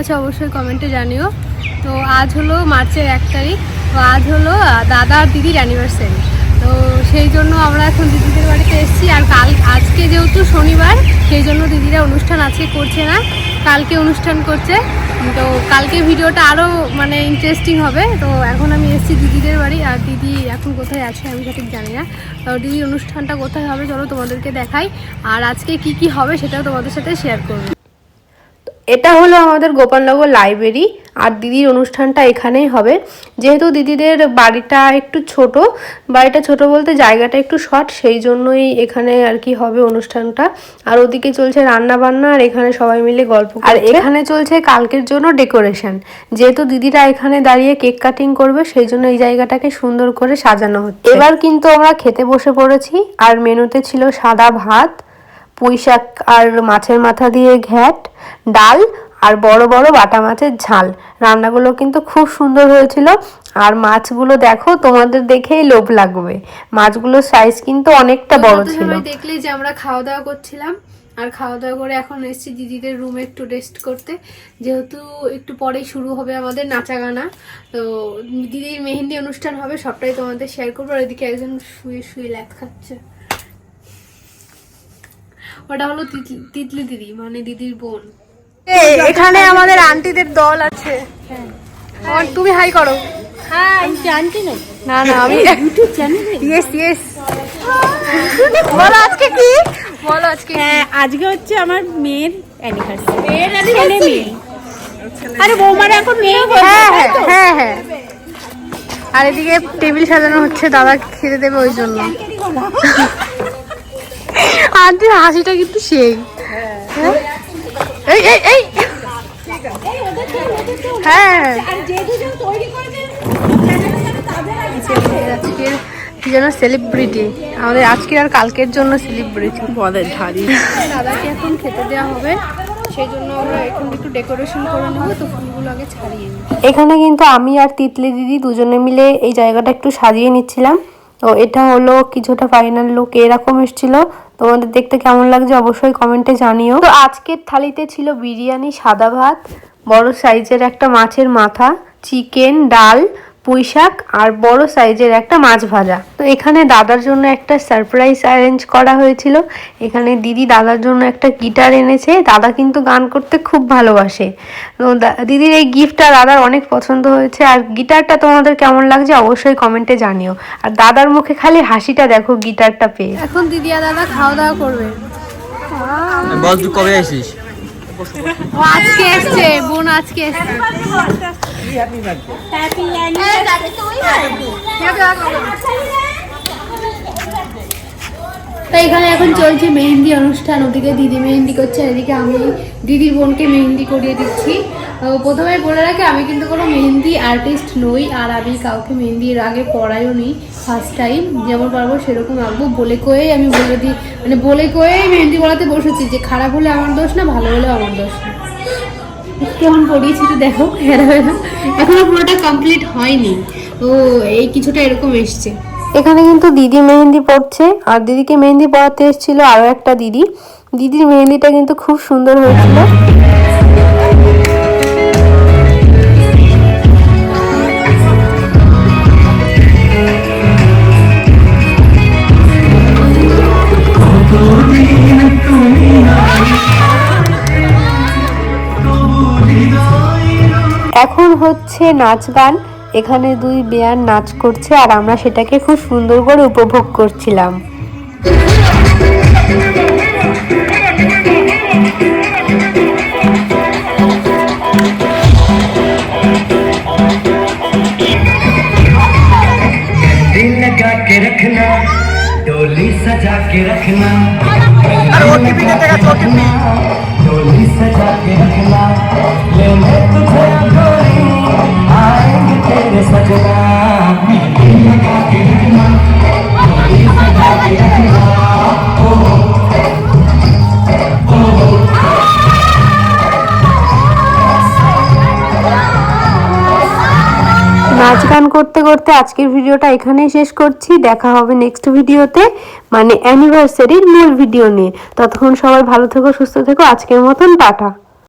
আছে অবশ্যই কমেন্টে জানিও। তো আজ হলো মার্চের এক তারিখ, তো আজ হলো দাদা আর দিদির অ্যানিভার্সারি তো সেই জন্য আমরা এখন দিদিদের বাড়িতে এসেছি, আর কাল, আজকে যেহেতু শনিবার, সেই জন্য দিদিরা অনুষ্ঠান আজকে করছে না, কালকে অনুষ্ঠান করছে। তো কালকে ভিডিওটা আরও মানে ইন্টারেস্টিং হবে, তো এখন আমি এসেছি দিদিদের বাড়ি, আর দিদি এখন কোথায় আছে আমি সঠিক জানি না। তো দিদির অনুষ্ঠানটা কোথায় হবে চলো তোমাদেরকে দেখাই, আর আজকে কি কি হবে সেটাও তোমাদের সাথে শেয়ার করব। এটা হলো আমাদের গোপালনগর লাইব্রেরি আর দিদির অনুষ্ঠানটা এখানেই হবে। যেহেতু দিদিদের বাড়িটা একটু ছোট বাড়িটা ছোট বলতে জায়গাটা একটু শর্ট সেই জন্যই এখানে আর কি হবে অনুষ্ঠানটা। আর ওদিকে চলছে রান্না বান্না আর এখানে সবাই মিলে গল্প আর এখানে চলছে কালকের জন্য ডেকোরেশন। যেহেতু দিদিরা এখানে দাঁড়িয়ে কেক কাটিং করবে সেই জন্য এই জায়গাটাকে সুন্দর করে সাজানো হচ্ছে। এবার কিন্তু আমরা খেতে বসে পড়েছি আর মেনুতে ছিল সাদা ভাত পুঁই শাক আর মাছের মাথা দিয়ে ঘ্যাট ডাল আর বড় বড় বাটা মাছের ঝাল। রান্নাগুলো কিন্তু খুব সুন্দর হয়েছিল। আর মাছগুলো দেখো তোমাদের দেখেই লোভ লাগবে। মাছগুলোর সাইজ কিন্তু অনেকটা বড় ছিল। দেখলে যে আমরা খাওয়া দাওয়া করছিলাম। আর খাওয়া দাওয়া করে এখন এসেছি দিদিদের রুমে একটু রেস্ট করতে। যেহেতু একটু পরেই শুরু হবে আমাদের নাচা গানা তো দিদির মেহেন্দি অনুষ্ঠান হবে সবটাই তোমাদের শেয়ার করব। আর এদিকে একজন শুয়ে শুয়ে ল্যাদ খাচ্ছে। ওটা হলো তিতলি তিতলি দিদি মানে দিদির বোন। এখানে আমাদের আন্টিদের দল আছে। আর তুমি হাই করো। হ্যাঁ না না না আমি ইউটিউব চ্যানেল ইয়েস ইয়েস বলো আজকে কি? বলো আজকে হ্যাঁ আজকে হচ্ছে আমার মেয়ের অ্যানিভার্সারি মেয়ের ছেলে anniversary? আরে বৌমার এখন মেয়ে হ্যাঁ হ্যাঁ হ্যাঁ হ্যাঁ। আর এদিকে টেবিল সাজানো হচ্ছে দাদা খেতে দেবে ওই জন্য। আন্টির হাসিটা কিন্তু সেই। হ্যাঁ? এই এই এই। হ্যাঁ। কি যেন সেলিব্রিটি আমাদের আজকের আর কালকের জন্য সেলিব্রিটি বদের ধারি দাদাকে এখন খেতে দেওয়া হবে। সেই জন্য আমরা এখন একটু ডেকোরেশন করে নেব তো ফুলগুলো আগে ছাড়িয়ে এখানে কিন্তু আমি আর তিতলি দিদি দুজনে মিলে এই জায়গাটা একটু সাজিয়ে নিচ্ছিলাম। তো এটা হলো কিছুটা ফাইনাল লুক এরকম এসেছিল। তোমাদের দেখতে কেমন লাগছে অবশ্যই কমেন্টে জানিও। তো আজকের থালিতে ছিল বিরিয়ানি, সাদা ভাত, বড় সাইজের একটা মাছের মাথা, চিকেন, ডাল পুঁই শাক আর বড় সাইজের একটা মাছ ভাজা। তো এখানে দাদার জন্য একটা সারপ্রাইজ অ্যারেঞ্জ করা হয়েছিল। এখানে দিদি দাদার জন্য একটা গিটার এনেছে। দাদা কিন্তু গান করতে খুব ভালোবাসে। তো দিদির এই গিফটটা দাদার অনেক পছন্দ হয়েছে। আর গিটারটা তোমাদের কেমন লাগছে অবশ্যই কমেন্টে জানিও। আর দাদার মুখে খালি হাসিটা দেখো গিটারটা পেয়ে। এখন দিদি আর দাদা খাওয়া দাওয়া করবে। বল তুই কবে আসিস? ও আজকে এসছে বোন আজকে এসছে। হ্যাপি তো এখানে এখন চলছে মেহেন্দি অনুষ্ঠান। ওদিকে দিদি মেহেন্দি করছে এদিকে আমি দিদির বোনকে মেহেন্দি করিয়ে দিচ্ছি। তো প্রথমে বলে রাখি আমি কিন্তু কোনো মেহেন্দি আর্টিস্ট নই আর আমি কাউকে মেহেন্দি এর আগে পড়াইও নি ফার্স্ট টাইম যেমন পারব সেরকম আঁকবো। বলে কয়েই আমি বলে দিই মানে বলে কয়েই মেহেন্দি পড়াতে বসেছি যে খারাপ হলে আমার দোষ না ভালো হলে আমার দোষ না। কেমন পড়িয়েছি তো দেখো হেরা হেরা এখনও পুরোটা কমপ্লিট হয়নি। তো এই কিছুটা এরকম এসছে। এখানে কিন্তু দিদি মেহেন্দি পড়ছে, আর দিদিকে মেহেন্দি পড়াতে এসেছিল আরও একটা দিদি। দিদির মেহেন্দিটা কিন্তু খুব সুন্দর হয়েছিল। এখন হচ্ছে নাচ গান এখানে দুই বেয়ার নাচ করছে আর আমরা সেটাকে খুব সুন্দর করে উপভোগ করছিলাম दिल लगा के रखना डोली सजा के रखना डोली सजा के रखना করতে করতে আজকের ভিডিওটা এখানেই শেষ করছি। দেখা হবে নেক্সট ভিডিওতে মানে অ্যানিভার্সারির মূল ভিডিও নিয়ে। ততক্ষণ সবাই ভালো থেকো, সুস্থ থেকো। আজকের মতন, টাটা।